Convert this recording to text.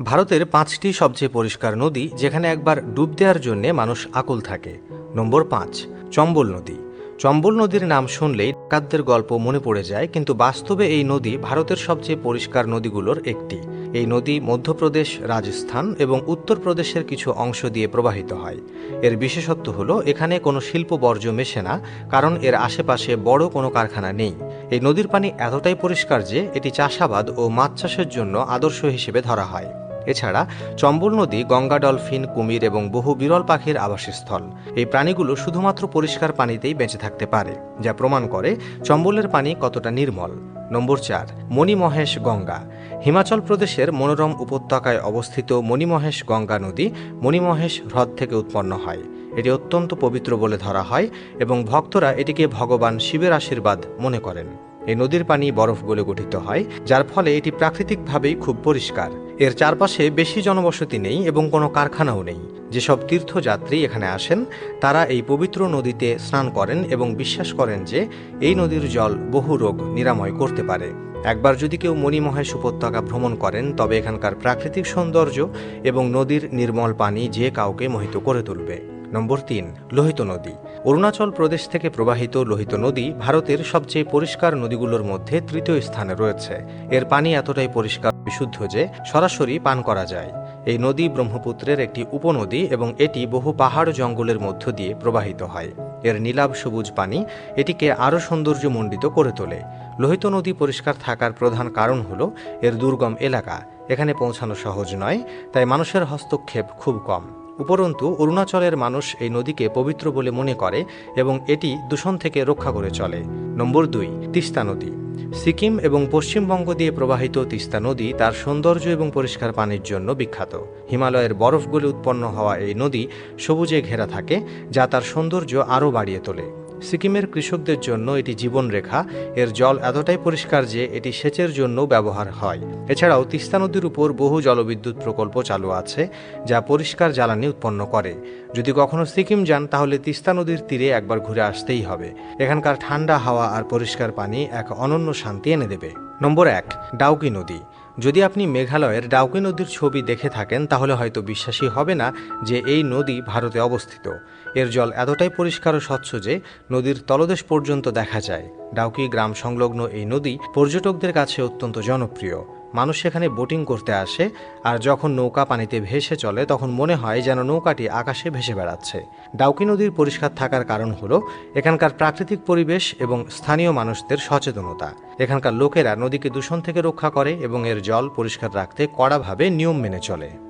ভারতের পাঁচটি সবচেয়ে পরিষ্কার নদী যেখানে একবার ডুব দেওয়ার জন্য মানুষ আকুল থাকে। নম্বর পাঁচ, চম্বল নদী। চম্বল নদীর নাম শুনলেই ডাকাতদের গল্প মনে পড়ে যায়, কিন্তু বাস্তবে এই নদী ভারতের সবচেয়ে পরিষ্কার নদীগুলোর একটি। এই নদী মধ্যপ্রদেশ, রাজস্থান এবং উত্তরপ্রদেশের কিছু অংশ দিয়ে প্রবাহিত হয়। এর বিশেষত্ব হলো, এখানে কোনো শিল্প বর্জ্য মেশে না, কারণ এর আশেপাশে বড় কোনো কারখানা নেই। এই নদীর পানি এতটাই পরিষ্কার যে, এটি চাষাবাদ ও মাছ চাষের জন্য আদর্শ হিসেবে ধরা হয়। এছাড়া চম্বল নদী, গঙ্গা ডলফিন, কুমির এবং বহু বিরল পাখির আবাসস্থল। এই প্রাণীগুলো শুধুমাত্র পরিষ্কার পানিতেই বেঁচে থাকতে পারে, যা প্রমাণ করে চম্বলের পানি কতটা নির্মল। নম্বর চার, মণিমহেশ গঙ্গা। হিমাচল প্রদেশের মনোরম উপত্যকায় অবস্থিত মণিমহেশ গঙ্গা নদী মণিমহেশ হ্রদ থেকে উৎপন্ন হয়। এটি অত্যন্ত পবিত্র বলে ধরা হয় এবং ভক্তরা এটিকে ভগবান শিবের আশীর্বাদ মনে করেন। এই নদীর পানি বরফ গলে গঠিত হয়, যার ফলে এটি প্রাকৃতিকভাবেই খুব পরিষ্কার। এর চারপাশে বেশি জনবসতি নেই এবং কোনো কারখানাও নেই। যেসব তীর্থযাত্রী এখানে আসেন, তারা এই পবিত্র নদীতে স্নান করেন এবং বিশ্বাস করেন যে এই নদীর জল বহু রোগ নিরাময় করতে পারে। একবার যদি কেউ মণিমহেশ উপত্যকা ভ্রমণ করেন, তবে এখানকার প্রাকৃতিক সৌন্দর্য এবং নদীর নির্মল পানি যে কাউকে মোহিত করে তুলবে। নম্বর তিন, লোহিত নদী। অরুণাচল প্রদেশ থেকে প্রবাহিত লোহিত নদী ভারতের সবচেয়ে পরিষ্কার নদীগুলোর মধ্যে তৃতীয় স্থানে রয়েছে। এর পানি এতটাই পরিষ্কার বিশুদ্ধ যে সরাসরি পান করা যায়। এই নদী ব্রহ্মপুত্রের একটি উপনদী এবং এটি বহু পাহাড় জঙ্গলের মধ্য দিয়ে প্রবাহিত হয়। এর নীলাভ সবুজ পানি এটিকে আরও সৌন্দর্যমণ্ডিত করে তোলে। লোহিত নদী পরিষ্কার থাকার প্রধান কারণ হল এর দুর্গম এলাকা। এখানে পৌঁছানো সহজ নয়, তাই মানুষের হস্তক্ষেপ খুব কম। উপরন্তু অরুণাচলের মানুষ এই নদীকে পবিত্র বলে মনে করে এবং এটি দূষণ থেকে রক্ষা করে চলে। নম্বর দুই, তিস্তা নদী। সিকিম এবং পশ্চিমবঙ্গ দিয়ে প্রবাহিত তিস্তা নদী তার সৌন্দর্য এবং পরিষ্কার পানির জন্য বিখ্যাত। হিমালয়ের বরফগুলি উৎপন্ন হওয়া এই নদী সবুজে ঘেরা থাকে, যা তার সৌন্দর্য আরও বাড়িয়ে তোলে। সিকিমের কৃষকদের জন্য এটি জীবনরেখা এর জল এতটাই পরিষ্কার যে এটি সেচের জন্য ব্যবহার হয়। এছাড়াও তিস্তা নদীর উপর বহু জলবিদ্যুৎ প্রকল্প চালু আছে, যা পরিষ্কার জ্বালানি উৎপন্ন করে। যদি কখনো সিকিম যান, তাহলে তিস্তা নদীর তীরে একবার ঘুরে আসতেই হবে। এখানকার ঠান্ডা হাওয়া আর পরিষ্কার পানি এক অনন্য শান্তি এনে দেবে। নম্বর এক, ডাউকি নদী। যদি আপনি মেঘালয়ের ডাউকি নদীর ছবি দেখে থাকেন, তাহলে হয়তো বিশ্বাসই হবে না যে এই নদী ভারতে অবস্থিত। এর জল এতটাই পরিষ্কার ও স্বচ্ছ যে নদীর তলদেশ পর্যন্ত দেখা যায়। ডাউকি গ্রাম সংলগ্ন এই নদী পর্যটকদের কাছে অত্যন্ত জনপ্রিয়। মানুষ সেখানে বোটিং করতে আসে, আর যখন নৌকা পানিতে ভেসে চলে, তখন মনে হয় যেন নৌকাটি আকাশে ভেসে বেড়াচ্ছে। ডাউকি নদীর পরিষ্কার থাকার কারণ হল, এখানকার প্রাকৃতিক পরিবেশ এবং স্থানীয় মানুষদের সচেতনতা। এখানকার লোকেরা নদীকে দূষণ থেকে রক্ষা করে এবং এর জল পরিষ্কার রাখতে কড়াভাবে নিয়ম মেনে চলে।